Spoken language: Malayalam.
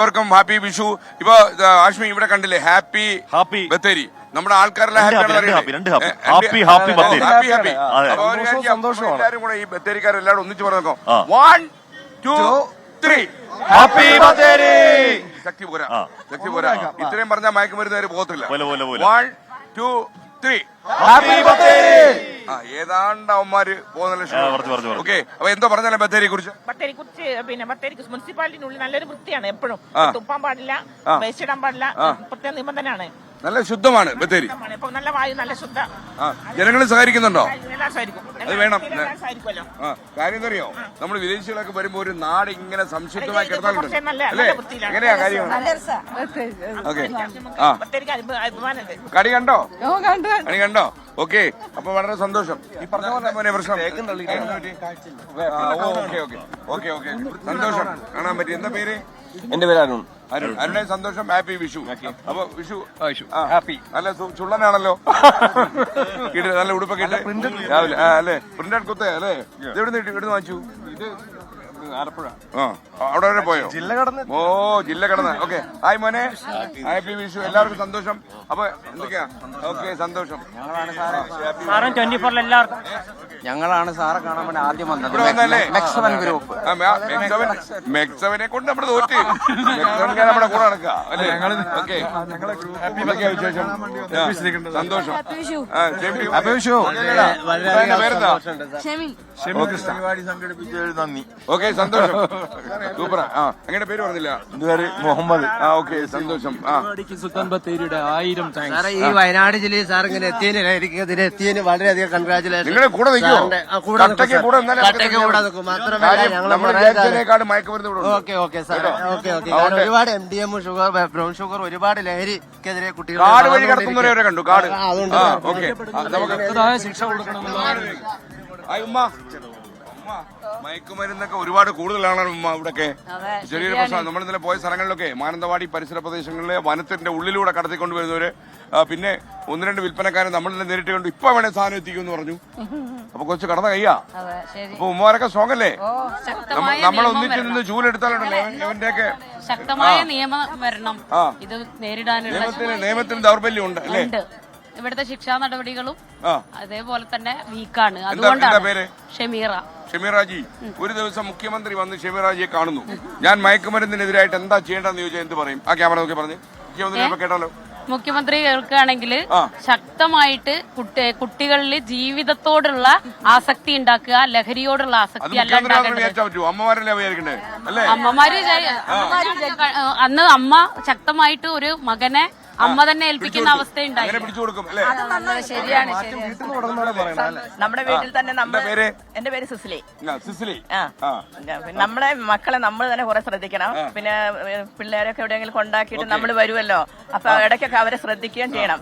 എല്ലാവർക്കും ഹാപ്പി വിഷു. ഇപ്പൊ ആഷ്മി ഇവിടെ കണ്ടില്ലേ? Happy happy. ബത്തേരി. നമ്മുടെ ആൾക്കാരെല്ലാം ഹാപ്പി. Happy happy. എല്ലാവരും കൂടെ ഈ ബത്തേരിക്കാരെല്ലാവരും ഒന്നിച്ച് പറഞ്ഞു. One two three happy Bathery. ശക്തി പോരാ. ശക്തി പോരാ. ഇത്രയും പറഞ്ഞാൽ മയക്കുമരുന്നവര് പോകത്തില്ല. One two three happy Bathery. ഏതാണ്ട് അവന്മാര് പോകുന്ന പറഞ്ഞു. ഓക്കെ അപ്പൊ എന്തോ പറഞ്ഞാലേ ബത്തേരിയെ കുറിച്ച് ബത്തേരി കുറിച്ച് പിന്നെ ബത്തേരി മുനിസിപ്പാലിറ്റിനുള്ളിൽ നല്ലൊരു വൃത്തിയാണ് എപ്പോഴും. തുപ്പാൻ പാടില്ല വേസ്റ്റ് ഇടാൻ പാടില്ല. പ്രത്യേക നിബന്ധനയാണ്. നല്ല ശുദ്ധമാണ് ബത്തേരി. നല്ല വായു നല്ല ശുദ്ധ ജനങ്ങൾ സഹകരിക്കുന്നുണ്ടോ? സഹായിക്കും അത് വേണം. സഹായിക്കുമല്ലോ ആ കാര്യം എന്തറിയോ? നമ്മൾ വിദേശികളൊക്കെ വരുമ്പോ ഒരു നാട് ഇങ്ങനെ സംശുദ്ധമായി കിടന്നാലുണ്ട് നല്ല- അല്ലേ. എങ്ങനെയാ കാര്യം ഓക്കെ. ആ. കടി കണ്ടോ? കണി കണ്ടോ? ഓക്കെ. അപ്പൊ വളരെ സന്തോഷം. ഈ പറഞ്ഞ പോലെ മോനെ പ്രശ്നം. Okay okay. Okay okay. സന്തോഷം. കാണാൻ പറ്റി. എന്താ പേര്? എന്റെ പേര് അരുൺ. അരുൺ. അരുണെ സന്തോഷം. ഹാപ്പി വിഷു. അപ്പൊ വിഷു ഹാപ്പി. നല്ല ചുള്ളനാണല്ലോ. നല്ല ഉടുപ്പൊക്കെ ഇട്ട്. രാവിലെ അല്ലെ? പ്രിന്റ് പ്രിന്റഡ് കുത്ത അല്ലേ? ഇത് എവിടെ നിന്ന് ഇവിടുന്ന് വാങ്ങിച്ചു? ഇത് ആലപ്പുഴ. അവിടെ വരെ പോയോ? ജില്ല കടന്ന്. ഓ ജില്ല കടന്ന്. ഓക്കെ ഹായ് മോനെ. ഹാപ്പി വിഷു. എല്ലാവർക്കും സന്തോഷം. അപ്പൊ എന്തൊക്കെയാ? ഓക്കെ സന്തോഷം. എല്ലാവർക്കും. ഞങ്ങളാണ് സാറെ കാണാൻ വേണ്ടി ആദ്യം വന്നത്. മെക്സവൻ ഗ്രൂപ്പ്. മെക്സവനെ കൊണ്ട് തോറ്റ്. മെക്സവൻകാർ നമ്മുടെ കൂടെ നടക്കുക അല്ലേ? ആ, സന്തോഷം. പേരെന്താ? പരിപാടി സംഘടിപ്പിച്ചതിൽ നന്ദി. ഓക്കെ സന്തോഷം. സൂപ്പർ ആ അങ്ങനെ പേര് പറഞ്ഞില്ല. എന്തുപേര് മുഹമ്മദ്. ആ ഓക്കെ സന്തോഷം. ആ. സുൽത്താൻ ബത്തേരിയുടെ ആയിരം താങ്ക്സ് സാറേ ഈ വയനാട് ജില്ലയിൽ സാർ ഇങ്ങനെ എത്തിയതിനായിരിക്കും ഇതിന് എത്തിയതിന് വളരെയധികം കൺഗ്രാചുലേഷൻ നിങ്ങളുടെ കൂടെ നിൽക്കുമോ കട്ടയ്ക്ക് കൂടെ കൂടെ നിൽക്കും. മാത്രമേ ഞങ്ങൾ മയക്കുമരുന്ന്. Okay okay sir? Okay okay. ഒരുപാട് M D M sugar brown sugar ഒരുപാട് ലഹരിക്കെതിരെ കുട്ടികൾ കാട് വഴി കടത്തുന്നവരെ കണ്ടു കാട്. അതുകൊണ്ട് ശിക്ഷ കൊടുക്കണമെന്നുള്ള ഹായ് ഉമ്മ. ഉമ്മ, മയക്കുമരുന്നൊക്കെ ഒരുപാട് കൂടുതലാണ് ഉമ്മ ഇവിടൊക്കെ. ചെറിയൊരു പ്രശ്നം നമ്മൾ ഇന്നലെ പോയ സ്ഥലങ്ങളിലൊക്കെ മാനന്തവാടി പരിസര പ്രദേശങ്ങളിലെ വനത്തിന്റെ ഉള്ളിലൂടെ കടത്തിക്കൊണ്ട് വരുന്നവര് ആ, പിന്നെ ഒന്ന് രണ്ട് വിൽപ്പനക്കാരെ നമ്മൾ തന്നെ നേരിട്ട് കണ്ടു. ഇപ്പൊ വേണേ സാധനം എത്തിക്കും എന്ന് പറഞ്ഞു. അപ്പൊ കുറച്ച് കടന്ന കയ്യാ. അതെ ശരി. അപ്പൊ ഉമ്മമാരൊക്കെ സ്ട്രോങ് അല്ലേ ഓ ശക്തമായ നമ്മൾ നിയമം ഒന്നിച്ച് വരണം. നിന്ന് ചൂലെടുത്താലുണ്ടല്ലോ ഇവന്റെയൊക്കെ ശക്തമായ നിയമം വരണം. ആ. ഇത് നേരിടാനുള്ള നിയമത്തിന് നിയമത്തിന് ദൗർബല്യം ഉണ്ട് അല്ലേ? ഉണ്ട്. ഇവിടുത്തെ ശിക്ഷാ നടപടികളും അതേപോലെ തന്നെ വീക്കാണ്. അതുകൊണ്ടാണ് പേര്? ഷമീറ. ഷമീറാജി ഒരു ദിവസം മുഖ്യമന്ത്രി വന്ന് ഷമീറാജിയെ കാണുന്നു. ഞാൻ മയക്കുമരുന്നിനെതിരായിട്ട് എന്താ ചെയ്യേണ്ടതെന്ന് ചോദിച്ചാൽ എന്ത് പറയും? ആ ക്യാമറ നോക്കി പറഞ്ഞു. മുഖ്യമന്ത്രി കേട്ടാലോ? മുഖ്യമന്ത്രി കേൾക്കുകയാണെങ്കിൽ ശക്തമായിട്ട് കുട്ടി കുട്ടികളിൽ ജീവിതത്തോടുള്ള ആസക്തി ഉണ്ടാക്കുക ലഹരിയോടുള്ള ആസക്തി അമ്മമാര് അന്ന് അമ്മ ശക്തമായിട്ട് ഒരു മകനെ അമ്മ തന്നെ ഏൽപ്പിക്കുന്ന അവസ്ഥയുണ്ടായി. ശരിയാണ് നമ്മുടെ വീട്ടിൽ തന്നെ നമ്മൾ എന്റെ പേര്? സുസ്ലി. ആ, സിസിലി. നമ്മളെ മക്കളെ നമ്മൾ തന്നെ കുറെ ശ്രദ്ധിക്കണം. പിന്നെ പിള്ളേരൊക്കെ എവിടെയെങ്കിലും കൊണ്ടാക്കിയിട്ട് നമ്മൾ വരുമല്ലോ അപ്പൊ ഇടയ്ക്കൊക്കെ അവരെ ശ്രദ്ധിക്കുകയും ചെയ്യണം.